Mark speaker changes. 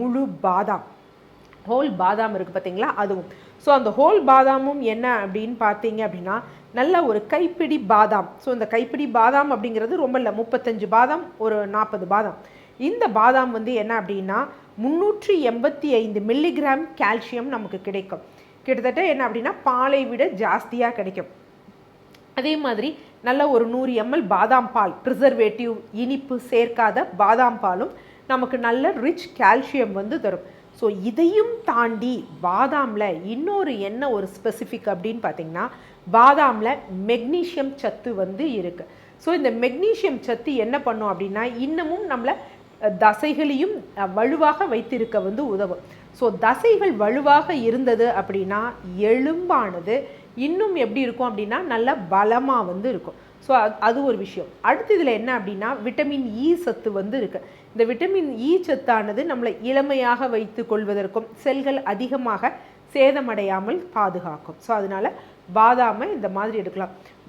Speaker 1: முழு பாதாம். ஹோல் பாதாம் இருக்குது பார்த்தீங்களா? அதுவும். ஸோ அந்த ஹோல் பாதாமும் என்ன அப்படின்னு பார்த்தீங்க அப்படின்னா நல்ல ஒரு கைப்பிடி பாதாம். ஸோ இந்த கைப்பிடி பாதாம் அப்படிங்கிறது ரொம்ப இல்லை. முப்பத்தஞ்சு பாதாம் ஒரு நாற்பது பாதாம். இந்த பாதாம் வந்து என்ன அப்படின்னா முந்நூற்றி எண்பத்தி ஐந்து மில்லிகிராம் கால்சியம் நமக்கு கிடைக்கும். கிட்டத்தட்ட என்ன அப்படின்னா பாலை விட ஜாஸ்தியாக கிடைக்கும். அதே மாதிரி நல்ல ஒரு நூறு எம்எல் பாதாம் பால் ப்ரிசர்வேட்டிவ் இனிப்பு சேர்க்காத பாதாம் பாலும் நமக்கு நல்ல ரிச் கால்சியம் வந்து தரும். ஸோ இதையும் தாண்டி பாதாமில் இன்னொரு என்ன ஒரு ஸ்பெசிஃபிக் அப்படின்னு பார்த்தீங்கன்னா பாதாமில் மெக்னீஷியம் சத்து வந்து இருக்குது ஸோ இந்த மெக்னீஷியம் சத்து என்ன பண்ணும் அப்படின்னா இன்னமும் நம்மளை தசைகளையும் வலுவாக வைத்திருக்க வந்து உதவும். ஸோ தசைகள் வலுவாக இருந்தது அப்படின்னா எலும்பானது இன்னும் எப்படி இருக்கும் அப்படின்னா நல்ல பலமாக வந்து இருக்கும். ஸோ அது ஒரு விஷயம். அடுத்து இதில் என்ன அப்படின்னா விட்டமின் இ e சத்து வந்து இருக்குது இந்த விட்டமின் இ e சத்தானது நம்மளை இளமையாக வைத்து கொள்வதற்கும் செல்கள் அதிகமாக சேதமடையாமல் பாதுகாக்கும். ஸோ அதனால பாதாமை இந்த மாதிரி எடுக்கலாம்.